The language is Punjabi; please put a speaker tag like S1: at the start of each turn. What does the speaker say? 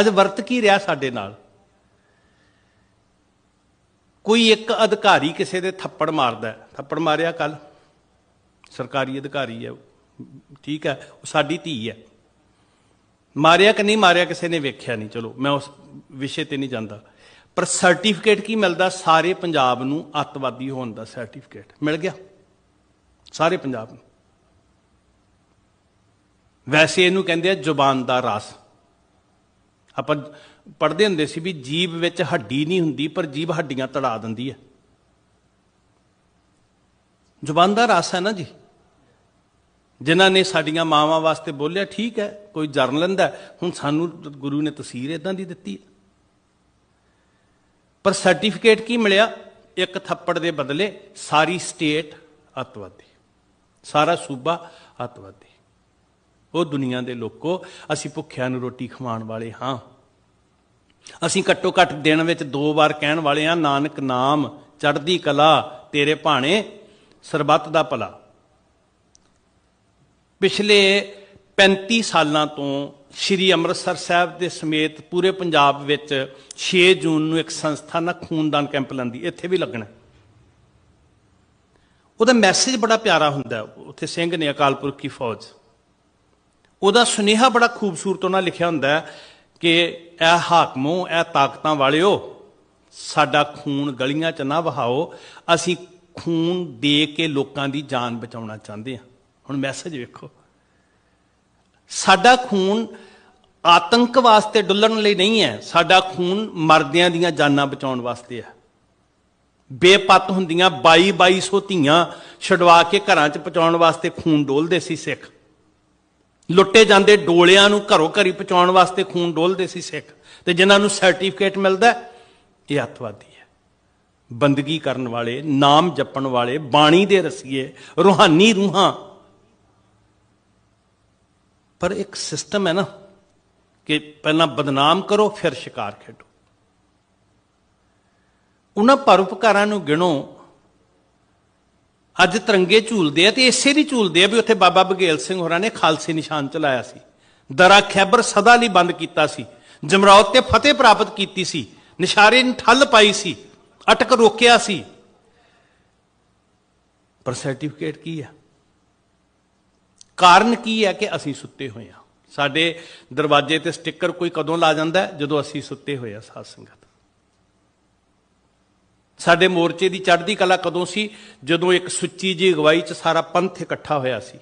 S1: ਅੱਜ ਵਰਤ ਕੀ ਰਿਹਾ ਸਾਡੇ ਨਾਲ? ਕੋਈ ਇੱਕ ਅਧਿਕਾਰੀ ਕਿਸੇ ਦੇ ਥੱਪੜ ਮਾਰਦਾ ਥੱਪੜ ਮਾਰਿਆ ਕੱਲ ਸਰਕਾਰੀ ਅਧਿਕਾਰੀ ਹੈ। ਠੀਕ ਹੈ। ਉਹ ਸਾਡੀ ਧੀ ਹੈ। ਮਾਰਿਆ ਕਿ ਨਹੀਂ ਮਾਰਿਆ ਕਿਸੇ ਨੇ ਵੇਖਿਆ ਨਹੀਂ। ਚਲੋ, ਮੈਂ ਉਸ ਵਿਸ਼ੇ ਤੇ ਨਹੀਂ ਜਾਂਦਾ। ਪਰ ਸਰਟੀਫਿਕੇਟ ਕੀ ਮਿਲਦਾ? ਸਾਰੇ ਪੰਜਾਬ ਨੂੰ ਅੱਤਵਾਦੀ ਹੋਣ ਦਾ ਸਰਟੀਫਿਕੇਟ। ਮਿਲ ਗਿਆ। ਸਾਰੇ ਪੰਜਾਬ ਨੂੰ। ਵੈਸੇ ਇਹਨੂੰ ਕਹਿੰਦੇ ਆ ਜ਼ੁਬਾਨ ਦਾ ਰਾਸ। ਆਪਾਂ ਪੜ੍ਹਦੇ ਹੁੰਦੇ ਸੀ ਵੀ ਜੀਭ ਵਿੱਚ ਹੱਡੀ ਨਹੀਂ ਹੁੰਦੀ, ਪਰ ਜੀਭ ਹੱਡੀਆਂ ਤੜਾ ਦਿੰਦੀ ਹੈ। ਜ਼ੁਬਾਨ ਦਾ ਰਸ ਹੈ ਨਾ ਜੀ? ਜਿਨ੍ਹਾਂ ਨੇ ਸਾਡੀਆਂ ਮਾਵਾਂ ਵਾਸਤੇ ਬੋਲਿਆ, ਠੀਕ ਹੈ, ਕੋਈ ਜਰਨ ਲੈਂਦਾ ਹੁਣ ਸਾਨੂੰ ਗੁਰੂ ਨੇ ਤਸਵੀਰ ਇਦਾਂ ਦੀ ਦਿੱਤੀ ਹੈ। ਪਰ ਸਰਟੀਫਿਕੇਟ ਕੀ ਮਿਲਿਆ? ਇੱਕ ਥੱਪੜ ਦੇ ਬਦਲੇ ਸਾਰੀ ਸਟੇਟ ਅੱਤਵਾਦੀ, ਸਾਰਾ ਸੂਬਾ ਅੱਤਵਾਦੀ। ਉਹ ਦੁਨੀਆ ਦੇ ਲੋਕੋ, ਅਸੀਂ ਭੁੱਖਿਆਂ ਨੂੰ ਰੋਟੀ ਖਵਾਉਣ ਵਾਲੇ ਹਾਂ। ਅਸੀਂ ਘੱਟੋ ਘੱਟ ਦਿਨ ਵਿੱਚ ਦੋ ਵਾਰ ਕਹਿਣ ਵਾਲੇ ਹਾਂ, ਨਾਨਕ ਨਾਮ, ਚੜ੍ਹਦੀ ਕਲਾ, ਤੇਰੇ ਭਾਣੇ, ਸਰਬੱਤ ਦਾ ਭਲਾ। ਪਿਛਲੇ 35 ਸਾਲਾਂ ਤੋਂ ਸ੍ਰੀ ਅੰਮ੍ਰਿਤਸਰ ਸਾਹਿਬ ਦੇ ਸਮੇਤ ਪੂਰੇ ਪੰਜਾਬ ਵਿੱਚ 6 ਜੂਨ ਨੂੰ ਇੱਕ ਸੰਸਥਾ ਨਾ ਖੂਨਦਾਨ ਕੈਂਪ ਲਾਂਦੀ, ਇੱਥੇ ਵੀ ਲੱਗਣਾ। ਉਹਦਾ ਮੈਸੇਜ ਬੜਾ ਪਿਆਰਾ ਹੁੰਦਾ, ਉੱਥੇ ਸਿੰਘ ਨੇ ਅਕਾਲ ਪੁਰਖ ਕੀ ਫੌਜ ਉਹਦਾ ਸੁਨੇਹਾ ਬੜਾ ਖੂਬਸੂਰਤ ਉਹਨਾਂ ਲਿਖਿਆ ਹੁੰਦਾ ਕਿ ਇਹ ਹਾਕਮੋ, ਇਹ ਤਾਕਤਾਂ ਵਾਲਿਓ, ਸਾਡਾ ਖੂਨ ਗਲੀਆਂ 'ਚ ਨਾ ਵਹਾਓ। ਅਸੀਂ ਖੂਨ ਦੇ ਕੇ ਲੋਕਾਂ ਦੀ ਜਾਨ ਬਚਾਉਣਾ ਚਾਹੁੰਦੇ ਹਾਂ। ਹੁਣ ਮੈਸੇਜ ਵੇਖੋ। ਸਾਡਾ ਖੂਨ ਆਤੰਕ ਵਾਸਤੇ ਡੁੱਲਣ ਲਈ ਨਹੀਂ ਹੈ। ਸਾਡਾ ਖੂਨ ਮਰਦਿਆਂ ਦੀਆਂ ਜਾਨਾਂ ਬਚਾਉਣ ਵਾਸਤੇ ਹੈ। ਬੇਪਤ ਹੁੰਦੀਆਂ 22 2200 ਧੀਆਂ ਛਡਵਾ ਕੇ ਘਰਾਂ 'ਚ ਪਹੁੰਚਾਉਣ ਵਾਸਤੇ ਖੂਨ ਡੋਲਦੇ ਸੀ ਸਿੱਖ। ਲੁੱਟੇ ਜਾਂਦੇ ਡੋਲਿਆਂ ਨੂੰ ਘਰੋਂ ਘਰੀ ਪਹੁੰਚਾਉਣ ਵਾਸਤੇ ਖੂਨ ਡੋਲਦੇ ਸੀ ਸਿੱਖ। ਤੇ ਜਿਨ੍ਹਾਂ ਨੂੰ ਸਰਟੀਫਿਕੇਟ ਮਿਲਦਾ ਇਹ ਅੱਤਵਾਦੀ ਹੈ। ਬੰਦਗੀ ਕਰਨ ਵਾਲੇ, ਨਾਮ ਜਪਣ ਵਾਲੇ, ਬਾਣੀ ਦੇ ਰਸੀਏ, ਰੂਹਾਨੀ ਰੂਹਾਂ। ਪਰ ਇੱਕ ਸਿਸਟਮ ਹੈ ਨਾ ਕਿ ਪਹਿਲਾਂ ਬਦਨਾਮ ਕਰੋ, ਫਿਰ ਸ਼ਿਕਾਰ ਖੇਡੋ। ਉਹਨਾਂ ਪਰਉਪਕਾਰਾਂ ਨੂੰ ਗਿਣੋ ਅੱਜ ਤਿਰੰਗੇ ਝੂਲਦੇ ਆ ਤੇ ਇਸੇ ਦੀ ਝੂਲਦੇ ਆ ਵੀ ਉੱਥੇ ਬਾਬਾ ਬਗੇਲ ਸਿੰਘ ਹੋਰਾਂ ਨੇ ਖਾਲਸੇ ਨਿਸ਼ਾਨ ਚਲਾਇਆ ਸੀ। ਦਰਾ ਖੈਬਰ ਸਦਾ ਲਈ ਬੰਦ ਕੀਤਾ ਸੀ। ਜਮਰੌਤ ਤੇ ਫਤਿਹ ਪ੍ਰਾਪਤ ਕੀਤੀ ਸੀ। ਨਿਸ਼ਾਰੇ ਨੂੰ ਠੱਲ ਪਾਈ ਸੀ। ਅਟਕ ਰੋਕਿਆ ਸੀ। ਪਰ ਸਰਟੀਫਿਕੇਟ ਕੀ ਹੈ ਕਾਰਨ ਕੀ ਹੈ ਕਿ ਅਸੀਂ ਸੁੱਤੇ ਹੋਏ ਹਾਂ ਸਾਡੇ ਦਰਵਾਜ਼ੇ ਤੇ ਸਟicker ਕੋਈ ਕਦੋਂ ਲਾ ਜਾਂਦਾ ਜਦੋਂ ਅਸੀਂ ਸੁੱਤੇ ਹੋਏ ਹਾਂ ਸਾਧ ਸੰਗਤ। ਸਾਡੇ ਮੋਰਚੇ ਦੀ ਚੜ੍ਹਦੀ ਕਲਾ ਕਦੋਂ ਸੀ? ਜਦੋਂ ਇੱਕ ਸੁੱਚੀ ਜੀ ਅਗਵਾਈ 'ਚ ਸਾਰਾ ਪੰਥ ਇਕੱਠਾ ਹੋਇਆ ਸੀ।